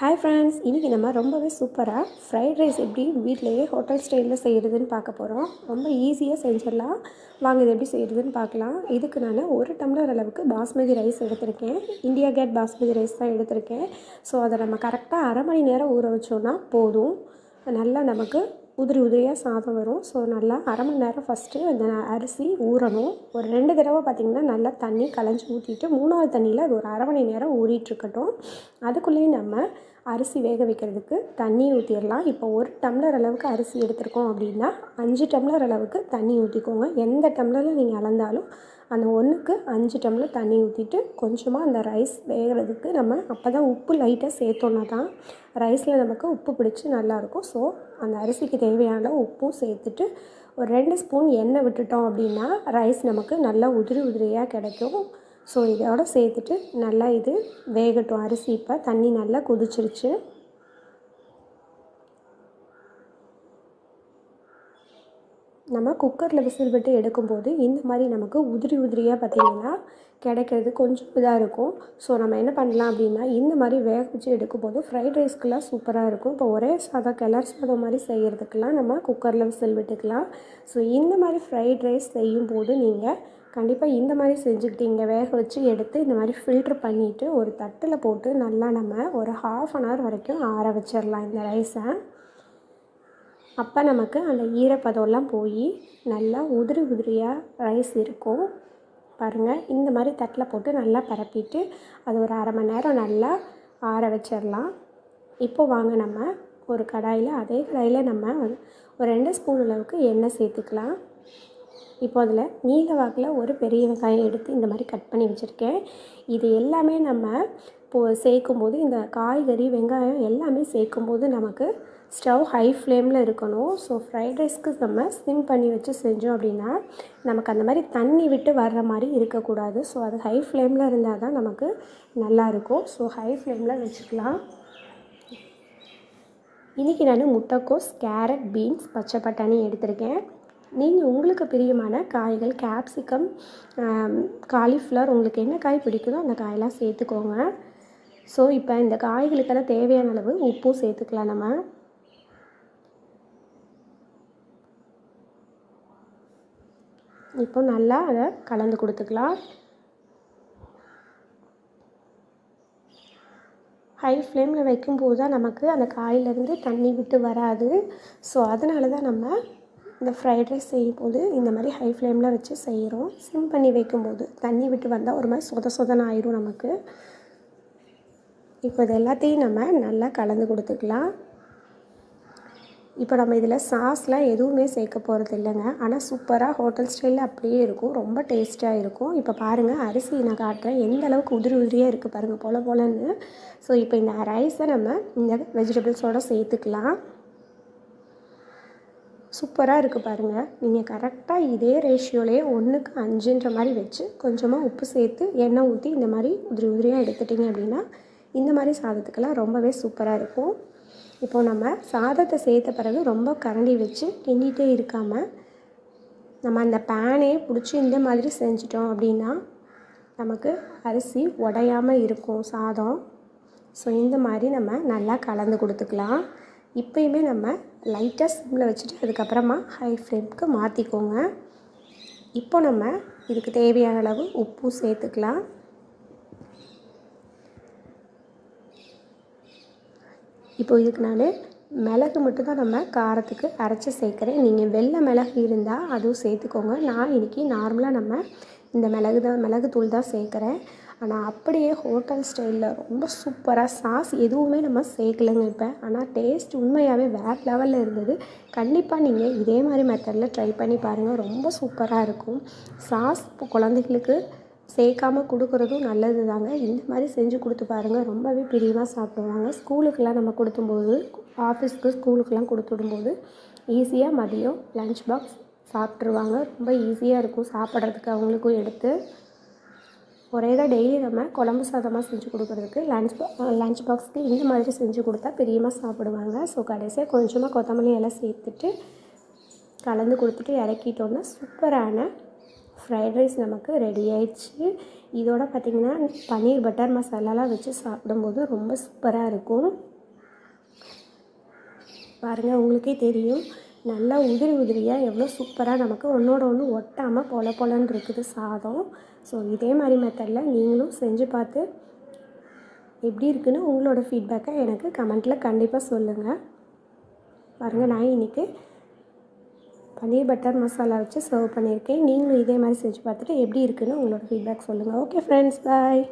Hi friends இன்றைக்கி நம்ம ரொம்பவே சூப்பராக ஃப்ரைட் ரைஸ் எப்படி வீட்டிலையே ஹோட்டல் ஸ்டைலில் செய்கிறதுன்னு பார்க்க போகிறோம் ரொம்ப ஈஸியாக செஞ்சிடலாம். வாங்க இது எப்படி செய்கிறதுன்னு பார்க்கலாம். இதுக்கு நான் ஒரு டம்ளர் அளவுக்கு பாஸ்மதி ரைஸ் எடுத்திருக்கேன். இந்தியா கேட் பாஸ்மதி ரைஸ் தான் எடுத்திருக்கேன். ஸோ அதை நம்ம கரெக்டாக அரை மணி நேரம் ஊற வச்சோன்னா போதும். நல்லா நமக்கு உதிரி உதிரியாக சாதம் வரும். ஸோ நல்லா அரை மணி நேரம் ஃபஸ்ட்டு அந்த அரிசி ஊறணும். ஒரு ரெண்டு தடவை பார்த்திங்கன்னா நல்லா தண்ணி களைஞ்சி ஊற்றிட்டு மூணாவது தண்ணியில் அது ஒரு அரை மணி நேரம் ஊறிட்டுருக்கட்டும் அதுக்குள்ளேயும் நம்ம அரிசி வேக வைக்கிறதுக்கு தண்ணி ஊற்றிடலாம் இப்போ ஒரு டம்ளர் அளவுக்கு அரிசி எடுத்திருக்கோம் அப்படின்னா அஞ்சு டம்ளர் அளவுக்கு தண்ணி ஊற்றிக்கோங்க எந்த டம்ளரில் நீங்கள் அளந்தாலும் அந்த ஒன்றுக்கு அஞ்சு டம்ளர் தண்ணி ஊற்றிட்டு கொஞ்சமாக அந்த ரைஸ் வேகிறதுக்கு நம்ம அப்போ தான் உப்பு லைட்டாக சேர்த்தோன்னா தான் ரைஸில் நமக்கு உப்பு பிடிச்சி நல்லாயிருக்கும். ஸோ அந்த அரிசிக்கு தேவையான உப்பும் சேர்த்துட்டு ஒரு ரெண்டு ஸ்பூன் எண்ணெய் விட்டுட்டோம் அப்படின்னா ரைஸ் நமக்கு நல்லா உதிரி உதிரியாக கிடைக்கும். ஸோ இதோட சேர்த்துட்டு நல்லா இது வேகட்டும். அரிசி இப்போ தண்ணி நல்லா கொதிச்சிருச்சு. நம்ம குக்கரில் விசில் விட்டு எடுக்கும்போது இந்த மாதிரி நமக்கு உதிரி உதிரியாக பார்த்திங்கன்னா கிடைக்கிறது கொஞ்சம் இதாக இருக்கும். ஸோ நம்ம என்ன பண்ணலாம் அப்படின்னா இந்த மாதிரி வேக வச்சு எடுக்கும்போது ஃப்ரைட் ரைஸ்க்கெலாம் சூப்பராக இருக்கும். இப்போ ஒரே சாதம் கிளர் சாதம் மாதிரி செய்கிறதுக்கெலாம் நம்ம குக்கரில் விசில் விட்டுக்கலாம். ஸோ இந்த மாதிரி ஃப்ரைட் ரைஸ் செய்யும்போது நீங்கள் கண்டிப்பாக இந்த மாதிரி செஞ்சுக்கிட்டீங்க வேக வச்சு எடுத்து இந்த மாதிரி ஃபில்ட்ரு பண்ணிவிட்டு ஒரு தட்டில் போட்டு நல்லா நம்ம ஒரு ஹாஃப் அன் ஹவர் வரைக்கும் ஆற வச்சிடலாம் இந்த ரைஸை அப்போ நமக்கு அந்த ஈரப்பதம்லாம் போய் நல்லா உதிரி உதிரியாக ரைஸ் இருக்கும். பாருங்கள் இந்த மாதிரி தட்டில் போட்டு நல்லா பரப்பிட்டு அது ஒரு அரை மணி நேரம் நல்லா ஆற வச்சிடலாம் இப்போது வாங்க நம்ம ஒரு கடாயில் அதே கடாயில் நம்ம ஒரு ரெண்டு ஸ்பூன் அளவுக்கு எண்ணெய் சேர்த்துக்கலாம். இப்போ அதில் நீல வாக்கில் ஒரு பெரிய வெங்காயம் எடுத்து இந்த மாதிரி கட் பண்ணி வச்சுருக்கேன். இது எல்லாமே நம்ம இப்போது சேர்க்கும்போது இந்த காய்கறி வெங்காயம் எல்லாமே சேர்க்கும்போது நமக்கு ஸ்டவ் ஹை ஃப்ளேமில் இருக்கணும். ஸோ ஃப்ரைட் ரைஸ்க்கு நம்ம ஸ்விம் பண்ணி வச்சு செஞ்சோம் அப்படின்னா நமக்கு அந்த மாதிரி தண்ணி விட்டு வர்ற மாதிரி இருக்கக்கூடாது. ஸோ அது ஹை ஃப்ளேமில் இருந்தால் தான் நமக்கு நல்லாயிருக்கும் ஸோ ஹை ஃப்ளேமில் வச்சுக்கலாம். இன்றைக்கி நான் முட்டைக்கோஸ் கேரட் பீன்ஸ் பச்சை பட்டாணி எடுத்திருக்கேன். நீங்கள் உங்களுக்கு பிரியமான காய்கள் கேப்சிகம் காலிஃப்ளவர் உங்களுக்கு என்ன காய் பிடிக்குதோ அந்த காயெல்லாம் சேர்த்துக்கோங்க. ஸோ இப்போ இந்த காய்களுக்கெல்லாம் தேவையான அளவு உப்பும் சேர்த்துக்கலாம் நம்ம. இப்போ நல்லா அதை கலந்து கொடுத்துக்கலாம். ஹை ஃப்ளேமில் வைக்கும்போது தான் நமக்கு அந்த காயிலேருந்து தண்ணி விட்டு வராது. ஸோ அதனால தான் நம்ம இந்த ஃப்ரைட் ரைஸ் செய்யும்போது இந்த மாதிரி ஹை ஃப்ளேமில் வச்சு செய்கிறோம் சிம் பண்ணி வைக்கும்போது தண்ணி விட்டு வந்தால் ஒரு மாதிரி சொத சொதன ஆயிரும் நமக்கு. இப்போ இது எல்லாத்தையும் நம்ம நல்லா கலந்து கொடுத்துக்கலாம். இப்போ நம்ம இதில் சாஸ்லாம் எதுவுமே சேர்க்க போகிறது இல்லைங்க. ஆனால் சூப்பராக ஹோட்டல் ஸ்டைலில் அப்படியே இருக்கும். ரொம்ப டேஸ்ட்டாக இருக்கும். இப்போ பாருங்கள் அரிசி நான் காட்டுறேன். எந்த அளவுக்கு உதிரி உதிரியாக இருக்குது பாருங்கள் போல போலன்னு. ஸோ இப்போ இந்த ரைஸை நம்ம இந்த வெஜிடபிள்ஸோடு சேர்த்துக்கலாம். சூப்பராக இருக்குது பாருங்கள் நீங்கள் கரெக்டாக இதே ரேஷியோலேயே ஒன்றுக்கு அஞ்சுன்ற மாதிரி வச்சு கொஞ்சமாக உப்பு சேர்த்து எண்ணெய் ஊற்றி இந்த மாதிரி உதிரி உதிரியாக எடுத்துட்டிங்க அப்படின்னா இந்த மாதிரி சாதத்துக்கெல்லாம் ரொம்பவே சூப்பராக இருக்கும். இப்போது நம்ம சாதத்தை சேர்த்த பிறகு ரொம்ப கரண்டி வச்சு கிண்டிகிட்டே இருக்காமல் நம்ம அந்த பேனே பிடிச்சி இந்த மாதிரி செஞ்சிட்டோம் அப்படின்னா நமக்கு அரிசி உடையாமல் இருக்கும் சாதம். ஸோ இந்த மாதிரி நம்ம நல்லா கலந்து கொடுத்துக்கலாம். இப்போயுமே நம்ம லைட்டாக சிம்மில் வச்சுட்டு அதுக்கப்புறமா ஹை ஃப்ளேமுக்கு மாற்றிக்கோங்க இப்போ நம்ம இதுக்கு தேவையான அளவு உப்பும் சேர்த்துக்கலாம். இப்போ இதுக்கு நான் மிளகு மட்டும்தான் நம்ம காரத்துக்கு அரைச்சி சேர்க்குறேன். நீங்கள் வெள்ளை மிளகு இருந்தால் அதுவும் சேர்த்துக்கோங்க. நான் இன்றைக்கி நார்மலாக நம்ம இந்த மிளகு தான் மிளகு தூள் தான் சேர்க்குறேன். ஆனால் அப்படியே ஹோட்டல் ஸ்டைலில் ரொம்ப சூப்பராக சாஸ் எதுவுமே நம்ம சேர்க்கலைங்க இப்போ. ஆனால் டேஸ்ட் உண்மையாகவே வேறு லெவலில் இருந்தது. கண்டிப்பாக நீங்கள் இதே மாதிரி மெத்தடில் ட்ரை பண்ணி பாருங்கள் ரொம்ப சூப்பராக இருக்கும். சாஸ் இப்போ குழந்தைகளுக்கு சேர்க்காமல் கொடுக்குறதும் நல்லது தாங்க இந்த மாதிரி செஞ்சு கொடுத்து பாருங்கள் ரொம்பவே பிரியமாக சாப்பிடுவாங்க. ஸ்கூலுக்கெலாம் நம்ம கொடுத்தும்போது ஆஃபீஸ்க்கு ஸ்கூலுக்கெலாம் கொடுத்து விடும்போது ஈஸியாக மதியம் லஞ்ச் பாக்ஸ் சாப்பிட்ருவாங்க ரொம்ப ஈஸியாக இருக்கும். சாப்பிட்றதுக்கு அவங்களுக்கும் எடுத்து ஒரே தான் டெய்லி நம்ம குழம்பு சாதமாக செஞ்சு கொடுக்குறதுக்கு லஞ்ச் லஞ்ச் பாக்ஸ்க்கு இந்த மாதிரி செஞ்சு கொடுத்தா பெரியமாக சாப்பிடுவாங்க. ஸோ கடைசியாக கொஞ்சமாக கொத்தமல்லி எல்லாம் சேர்த்துட்டு கலந்து கொடுத்துட்டு இறக்கிட்டோன்னா சூப்பரான ஃப்ரைட் ரைஸ் நமக்கு ரெடி ஆயிடுச்சு. இதோட பார்த்திங்கன்னா பன்னீர் பட்டர் மசாலாலாம் வச்சு சாப்பிடும்போது ரொம்ப சூப்பராக இருக்கும். பாருங்கள் உங்களுக்கே தெரியும். நல்லா உதிரி உதிரியாக எவ்வளோ சூப்பராக நமக்கு ஒன்றோட ஒன்று ஒட்டாமல் பொல பொலன்னு இருக்குது சாதம். ஸோ இதே மாதிரி மெத்தடில் நீங்களும் செஞ்சு பார்த்து எப்படி இருக்குன்னு உங்களோட ஃபீட்பேக்கை எனக்கு கமெண்ட்டில் கண்டிப்பாக சொல்லுங்கள் பாருங்கள் நான் இன்றைக்கி பன்னீர் பட்டர் மசாலா வச்சு சர்வ் பண்ணியிருக்கேன். நீங்களும் இதே மாதிரி செஞ்சு பார்த்துட்டு எப்படி இருக்குன்னு உங்களோட ஃபீட்பேக் சொல்லுங்கள் ஓகே ஃப்ரெண்ட்ஸ் பாய்